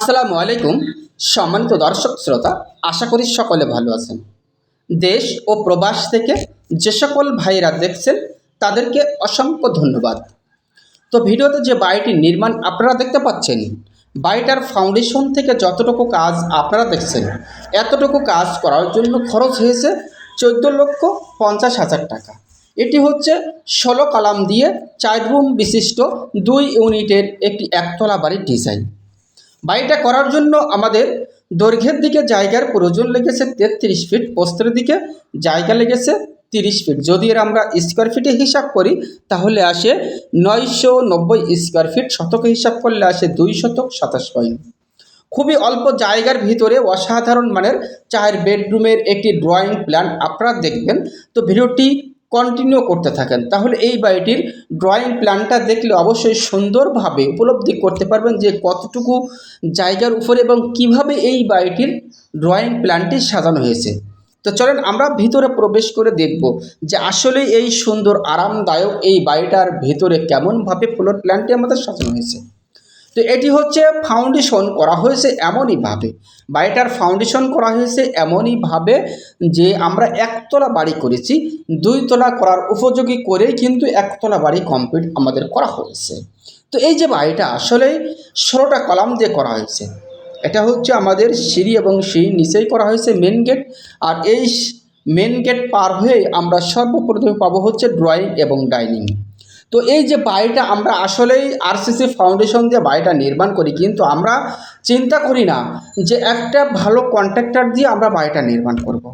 আসসালামু আলাইকুম, সম্মানিত দর্শক শ্রোতা, আশা করি সকলে ভালো আছেন। দেশ ও প্রবাস থেকে যে সকল ভাইরা দেখছেন, তাদেরকে অসংখ্য ধন্যবাদ। তো ভিডিওতে যে বাড়িটির নির্মাণ আপনারা দেখতে পাচ্ছেন, বাড়িটার ফাউন্ডেশন থেকে যতটুকু কাজ আপনারা দেখছেন, এতটুকু কাজ করার জন্য খরচ হয়েছে চোদ্দ লক্ষ পঞ্চাশ হাজার টাকা। এটি হচ্ছে ষোলো কালাম দিয়ে চার রুম বিশিষ্ট দুই ইউনিটের একটি একতলা বাড়ির ডিজাইন বাড়িটা করার জন্য আমাদের দৈর্ঘ্যের দিকে জায়গার প্রয়োজন লেগেছে তেত্রিশ ফিট প্রস্থের দিকে জায়গা লেগেছে তিরিশ ফিট যদি এর আমরা স্কোয়ার ফিটে হিসাব করি, তাহলে আসে নয়শো নব্বই স্কোয়ার ফিট শতকে হিসাব করলে আসে দুই শতক সাতাশ পয়েন্ট খুবই অল্প জায়গার ভিতরে অসাধারণ মানের চার বেডরুমের একটি ড্রয়িং প্ল্যান আপনারা দেখবেন। তো ভিডিওটি কন্টিনিউ করতে থাকেন। তাহলে এই বাড়িটির ড্রয়িং প্ল্যানটা দেখলে অবশ্যই সুন্দরভাবে উপলব্ধি করতে পারবেন যে কতটুকু জায়গার উপরে এবং কীভাবে এই বাড়িটির ড্রয়িং প্ল্যানটি সাজানো হয়েছে। তো চলেন আমরা ভিতরে প্রবেশ করে দেখব যে আসলে এই সুন্দর, আরামদায়ক এই বাড়িটার ভিতরে কেমনভাবে ফ্লোর প্ল্যানটি আমাদের সাজানো হয়েছে। তো এটি হচ্ছে ফাউন্ডেশন করা হয়েছে এমনইভাবে বাড়িটার ফাউন্ডেশন করা হয়েছে এমনইভাবে যে আমরা একতলা বাড়ি করেছি, দুইতলা করার উপযোগী করেই কিন্তু একতলা বাড়ি কমপ্লিট আমাদের করা হয়েছে। তো এই যে বাড়িটা আসলে ষোলোটা কলাম দিয়ে করা হয়েছে। এটা হচ্ছে আমাদের সিঁড়ি এবং সিঁড়ির নিচেই করা হয়েছে মেন গেট আর এই মেন গেট পার হয়ে আমরা সর্বপ্রথমে পাবো হচ্ছে ড্রয়িং এবং ডাইনিং তো এই যে বাড়িটা আমরা আসলেই আরসিসি ফাউন্ডেশন দিয়ে বাড়িটা নির্মাণ করি, কিন্তু আমরা চিন্তা করি না যে একটা ভালো কন্ট্রাক্টর দিয়ে আমরা বাড়িটা নির্মাণ করব।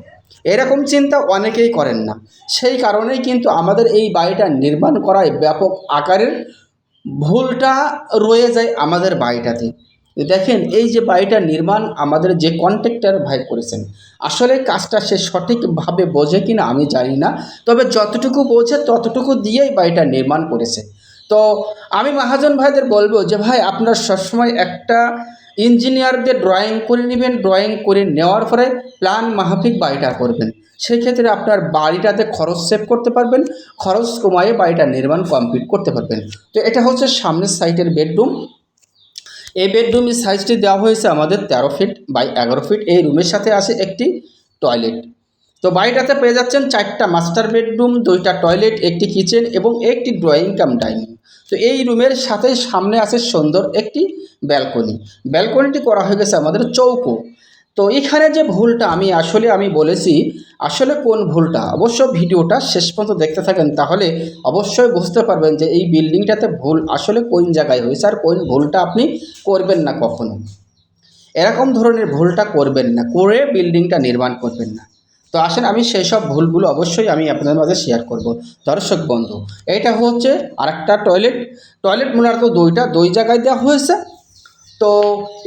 এরকম চিন্তা অনেকেই করেন না সেই কারণেই কিন্তু আমাদের এই বাড়িটা নির্মাণ করায় ব্যাপক আকারের ভুলটা রয়ে যায় আমাদের বাড়িটাতে দেখেন, এই যে বাড়িটা নির্মাণ আমাদের যে কন্ট্রাক্টর ভাই করেছেন, আসলে কাজটা সে সঠিকভাবে বোঝে কিনা আমি জানি না, তবে যতটুকু বোঝে ততটুকু দিয়েই বাড়িটা নির্মাণ করেছে। তো আমি মহাজন ভাইদের বলব যে, ভাই, আপনার সবসময় একটা ইঞ্জিনিয়ারদের ড্রয়িং করে নেবেন ড্রয়িং করে নেওয়ার পরে প্ল্যান মাফিক বাড়িটা করবেন। সেই ক্ষেত্রে আপনার বাড়িটাতে খরচ সেভ করতে পারবেন, খরচ কমায়ে বাড়িটা নির্মাণ কমপ্লিট করতে পারবেন। তো এটা হচ্ছে সামনের সাইটের বেডরুম এই বেডরুমের সাইজটি দেওয়া হয়েছে আমাদের তেরো ফিট বাই এগারো ফিট। এই রুমের সাথে আছে একটি টয়লেট। তো বাড়িটাতে পেয়ে যাচ্ছেন চারটা মাস্টার বেডরুম, দুইটা টয়লেট, একটি কিচেন এবং একটি ড্রয়িং কাম ডাইনিং। তো এই রুমের সাথে সামনে আছে সুন্দর একটি ব্যালকনি। ব্যালকনিটি করা হয়ে গেছে আমাদের চৌকো। তো এখানে যে ভুলটা আমি আসলে আমি বলেছি, আসলে কোন ভুলটা? অবশ্য ভিডিওটা শেষ পর্যন্ত দেখতে থাকেন, তাহলে অবশ্যই বুঝতে পারবেন যে এই বিল্ডিংটাতে ভুল আসলে কোন জায়গায় হয়েছে আর কোন ভুলটা আপনি করবেন না কখনো। এরকম ধরনের ভুলটা করবেন না, করে বিল্ডিংটা নির্মাণ করবেন না। তো আসেন আমি সেই সব ভুলগুলো অবশ্যই আমি আপনাদের মাঝে শেয়ার করব। দর্শক বন্ধু এটা হচ্ছে আরেকটা টয়লেট টয়লেট মূলত দুইটা, দুই জায়গায় দেওয়া হয়েছে। তো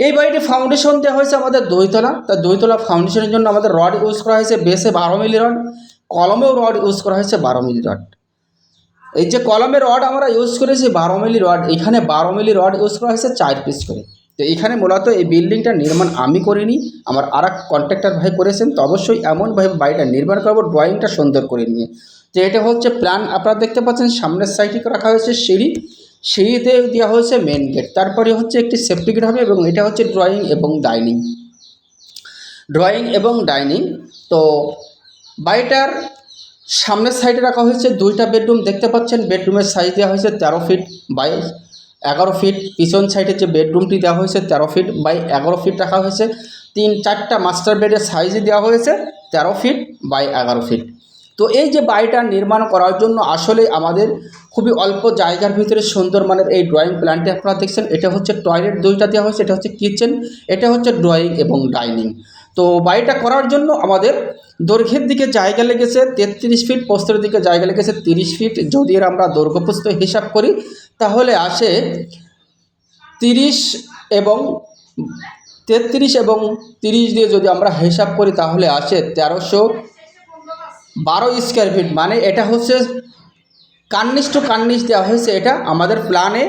এই বাড়িটি ফাউন্ডেশন দেওয়া হয়েছে আমাদের দইতলা। তা দইতলা ফাউন্ডেশনের জন্য আমাদের রড ইউজ করা হয়েছে বেসে বারো মিলি রড কলমেও রড ইউজ করা হয়েছে বারো মিলি রড এই যে কলমের রড আমরা ইউজ করেছি বারো মিলি রড এখানে বারো মিলি রড ইউজ করা হয়েছে চার পিস করে। তো এখানে মূলত এই বিল্ডিংটা নির্মাণ আমি করিনি, আমার আর এক কন্ট্রাক্টর ভাই করেছেন, তো অবশ্যই এমনভাবে বাড়িটা নির্মাণ করব ড্রয়িংটা সুন্দর করে নিয়ে। তো এটা হচ্ছে প্ল্যান আপনারা দেখতে পাচ্ছেন সামনের সাইডে রাখা হয়েছে সিঁড়ি। সিঁড়িতে দেওয়া হয়েছে মেন গেট তারপরে হচ্ছে একটি সেফটি গেট হবে এবং এটা হচ্ছে ড্রয়িং এবং ডাইনিং ড্রয়িং এবং ডাইনিং তো বাড়িটার সামনের সাইডে রাখা হয়েছে দুইটা বেডরুম দেখতে পাচ্ছেন বেডরুমের সাইজ দেওয়া হয়েছে তেরো ফিট বাই এগারো ফিট পিছন সাইডে যে বেডরুমটি দেওয়া হয়েছে তেরো ফিট বাই এগারো ফিট রাখা হয়েছে। তিন, চারটা মাস্টার বেডের সাইজে দেওয়া হয়েছে তেরো ফিট বাই এগারো ফিট তো এই যে বাড়িটা নির্মাণ করার জন্য আসলে আমাদের খুবই অল্প জায়গার ভিতরে সুন্দর মানের এই ড্রয়িং প্ল্যানটি আপনারা দেখছেন। এটা হচ্ছে টয়লেট দুইটা দেওয়া হয়েছে, এটা হচ্ছে কিচেন এটা হচ্ছে ড্রয়িং এবং ডাইনিং তো বাড়িটা করার জন্য আমাদের দৈর্ঘ্যের দিকে জায়গা লেগেছে, তেত্রিশ ফিট প্রস্থের দিকে জায়গা লেগেছে তিরিশ ফিট যদি আমরা দৈর্ঘ্যপ্রস্থ হিসাব করি, তাহলে আসে তিরিশ এবং তেত্রিশ এবং তিরিশ দিয়ে যদি আমরা হিসাব করি, তাহলে আসে তেরোশো বারো স্কোয়ার ফিট মানে এটা হচ্ছে কার্নিশ টু কার্নিশ দেওয়া হয়েছে এটা আমাদের প্ল্যানে